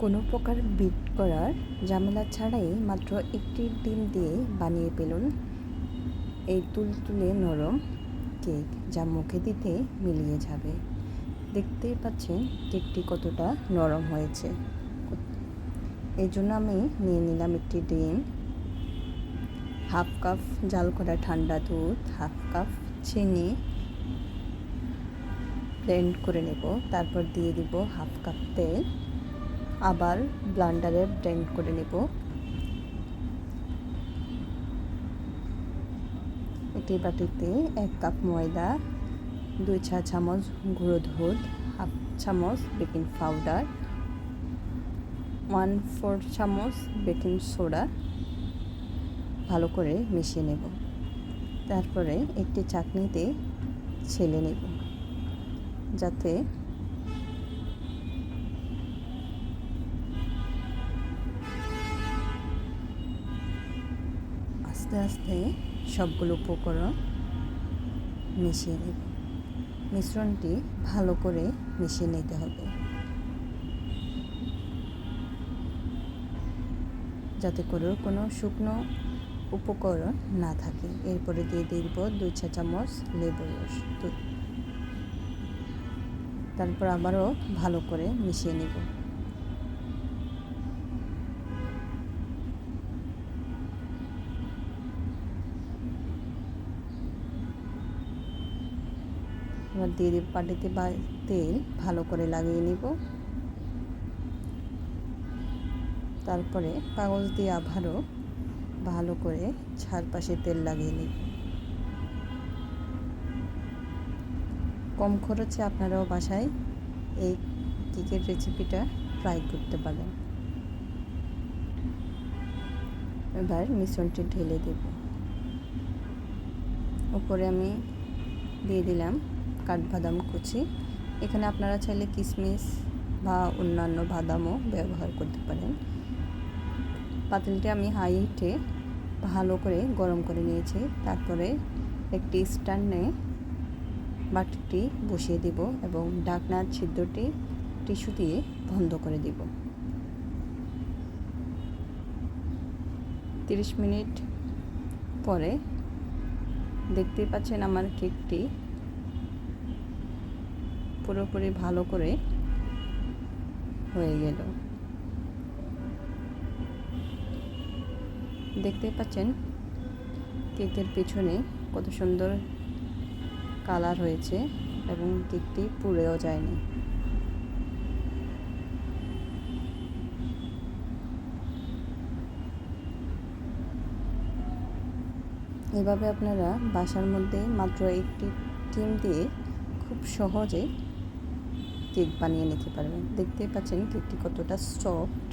কোনো প্রকার বিট করার ঝামেলা ছাড়াই মাত্র একটি ডিম দিয়ে বানিয়ে পেলুন। এই তুলতুলে নরম কেক যা মুখে দিতে মিলিয়ে যাবে। দেখতেই পাচ্ছেন কেকটি কতটা নরম হয়েছে। এই জন্য আমি নিয়ে নিলাম একটি ডিম। হাফ কাপ জাল করা ঠান্ডা দুধ, হাফ কাপ চিনি ব্লেন্ড করে নেব। তারপর দিয়ে দিব হাফ কাপ তেল। আবার ব্লান্ডারে ব্লেন্ড করে নেব। একটি বাটিতে এক কাপ ময়দা, দুই চা চামচ গুঁড়ো দুধ হাফ চামচ বেকিং পাউডার, ওয়ান ফোর চামচ বেকিং সোডা ভালো করে মিশিয়ে নেব। তারপরে একটি চাটনিতে ছেলে নেব, যাতে আস্তে আস্তে সবগুলো উপকরণ মিশিয়ে নেব। মিশ্রণটি ভালো করে মিশিয়ে নিতে হবে। যাতে করে কোনো শুকনো উপকরণ না থাকে। এরপরে দিয়ে দিব দুই চা চামচ লেবু রস। তারপর আবারও ভালো করে মিশিয়ে নেব। এবার দিয়ে দিব পাটিতে বা তেল, ভালো করে লাগিয়ে নিব। তারপরে কাগজ দিয়ে আবারও ভালো করে চারপাশে তেল লাগিয়ে নিব। কম খরচে আপনারাও বাসায় এই কেকের রেসিপিটা ট্রাই করতে পারেন। এবার মিশ্রণটি ঢেলে দেব। উপরে আমি দিয়ে দিলাম কাঠবাদাম কুচি। এখানে আপনারা চাইলে কিশমিশ বা অন্যান্য বাদামও ব্যবহার করতে পারেন। পাতিলটি আমি হাই হিটে ভালো করে গরম করে নিয়েছি। তারপরে একটি স্ট্যান্ডে বাটিটি বসিয়ে দিব এবং ডাকনার ছিদ্রটি টিস্যু দিয়ে বন্ধ করে দিব। তিরিশ মিনিট পরে দেখতেই পাচ্ছেন আমার কেকটি পুরোপুরি ভালো করে হয়ে গেল। দেখতে পাচ্ছেন কেকের পিছনে কত সুন্দর কালার হয়েছে এবং কেকটি পুড়েও যায়নি। এভাবে আপনারা বাসার মধ্যে মাত্র একটি ডিম দিয়ে খুব সহজে কেক বানিয়ে নিতে পারবেন। দেখতেই পাচ্ছেন কেকটি কতটা সফট